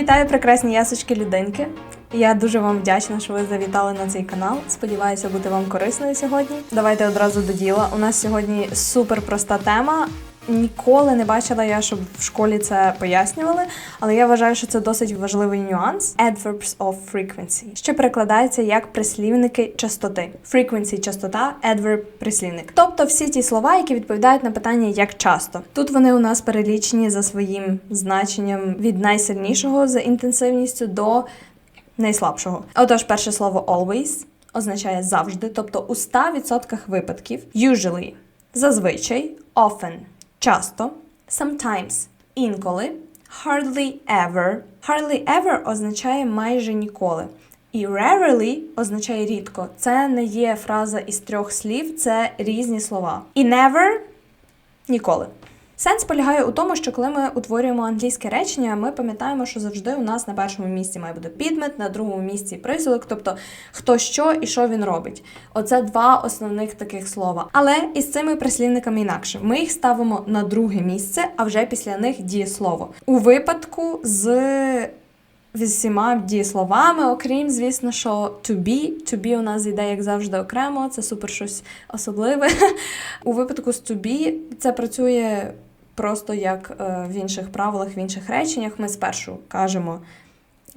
Вітаю, прекрасні ясочки людинки. Я дуже вам вдячна, що ви завітали на цей канал. Сподіваюся бути вам корисною сьогодні. Давайте одразу до діла. У нас сьогодні супер проста тема. Ніколи не бачила я, щоб в школі це пояснювали, але я вважаю, що це досить важливий нюанс. Adverbs of frequency, що перекладається як прислівники частоти. Frequency – частота, adverb – прислівник. Тобто всі ті слова, які відповідають на питання як часто. Тут вони у нас перелічені за своїм значенням від найсильнішого за інтенсивністю до найслабшого. Отож, перше слово always означає завжди, тобто у 100% випадків, usually зазвичай, often часто, sometimes інколи, hardly ever. Hardly ever означає майже ніколи. І rarely означає рідко. Це не є фраза із трьох слів, це різні слова. І never ніколи. Сенс полягає у тому, що коли ми утворюємо англійське речення, ми пам'ятаємо, що завжди у нас на першому місці має бути підмет, на другому місці присудок, тобто хто що і що він робить. Оце два основних таких слова. Але із цими прислівниками інакше. Ми їх ставимо на друге місце, а вже після них дієслово. У випадку з всіма дієсловами, окрім, звісно, що to be. To be у нас йде, як завжди, окремо, це супер щось особливе. У випадку з to be це працює просто як е, в інших правилах, в інших реченнях. Ми спершу кажемо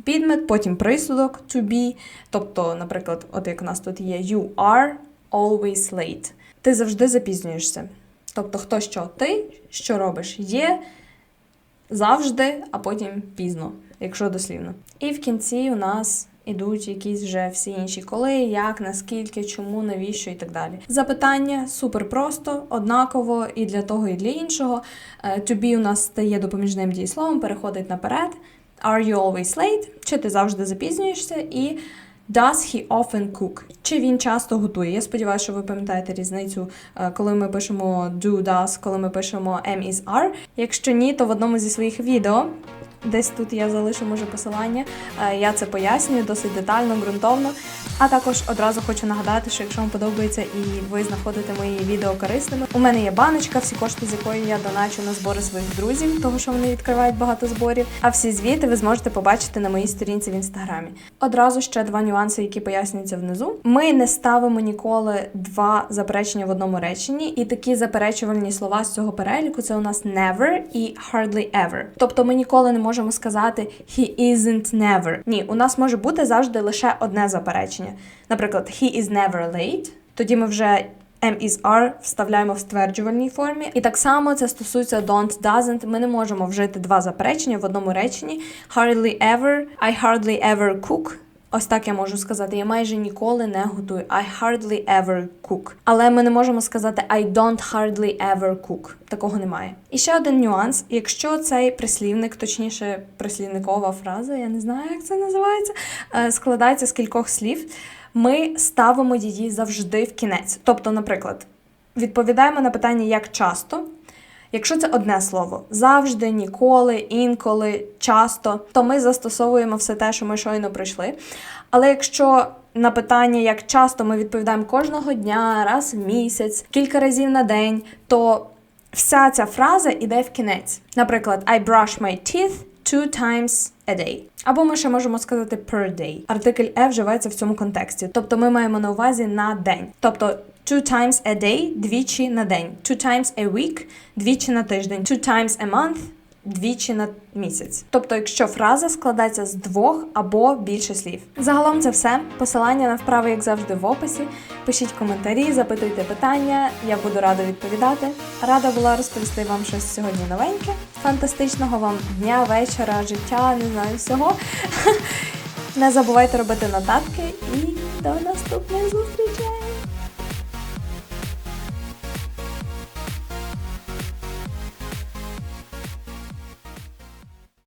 підмет, потім присудок to be. Тобто, наприклад, от як у нас тут є you are always late. Ти завжди запізнюєшся. Тобто, хто що ти, що робиш, є завжди, а потім пізно, якщо дослівно. І в кінці у нас ідуть якісь вже всі інші коли, як, наскільки, чому, навіщо і так далі. Запитання супер просто, однаково і для того, і для іншого. Е, To be у нас стає допоміжним дієсловом, переходить наперед. Are you always late? Чи ти завжди запізнюєшся? І Does he often cook? Чи він часто готує? Я сподіваюся, що ви пам'ятаєте різницю, е, коли ми пишемо do, does, коли ми пишемо am, is, are. Якщо ні, то в одному зі своїх відео, десь тут я залишу може посилання, е, я це пояснюю досить детально, ґрунтовно. А також одразу хочу нагадати, що якщо вам подобається і ви знаходите мої відео корисними, у мене є баночка, всі кошти з якої я доначу на збори своїх друзів, того що вони відкривають багато зборів. А всі звіти ви зможете побачити на моїй сторінці в інстаграмі. Одразу ще два нюанси, які пояснюються внизу. Ми не ставимо ніколи два заперечення в одному реченні, і такі заперечувальні слова з цього переліку це у нас never і hardly ever. Тобто ми ніколи не можемо сказати he isn't never. Ні, у нас може бути завжди лише одне заперечення. Наприклад, he is never late. Тоді ми вже am is are вставляємо в стверджувальній формі. І так само це стосується don't, doesn't. Ми не можемо вжити два заперечення в одному реченні. Hardly ever, I hardly ever cook. Ось так я можу сказати. Я майже ніколи не готую. I hardly ever cook. Але ми не можемо сказати I don't hardly ever cook. Такого немає. І ще один нюанс: якщо цей прислівник, точніше, прислівникова фраза, я не знаю, як це називається, е, складається з кількох слів, ми ставимо її завжди в кінець. Тобто, наприклад, відповідаємо на питання як часто. Якщо це одне слово завжди, ніколи, інколи, часто, то ми застосовуємо все те, що ми щойно пройшли. Але якщо на питання, як часто ми відповідаємо кожного дня, раз в місяць, кілька разів на день, то вся ця фраза йде в кінець. Наприклад, I brush my teeth two times a day. Або ми ще можемо сказати per day. Артикль E вживається в цьому контексті. Тобто ми маємо на увазі на день. Тобто two times a day – двічі на день. Two times a week – двічі на тиждень. Two times a month – двічі на місяць. Тобто, якщо фраза складається з двох або більше слів. Загалом це все. Посилання на вправи, як завжди, в описі. Пишіть коментарі, запитуйте питання, я буду рада відповідати. Рада була розповісти вам щось сьогодні новеньке. Фантастичного вам дня, вечора, життя, не знаю всього. Не забувайте робити нотатки і до наступних зустрічей!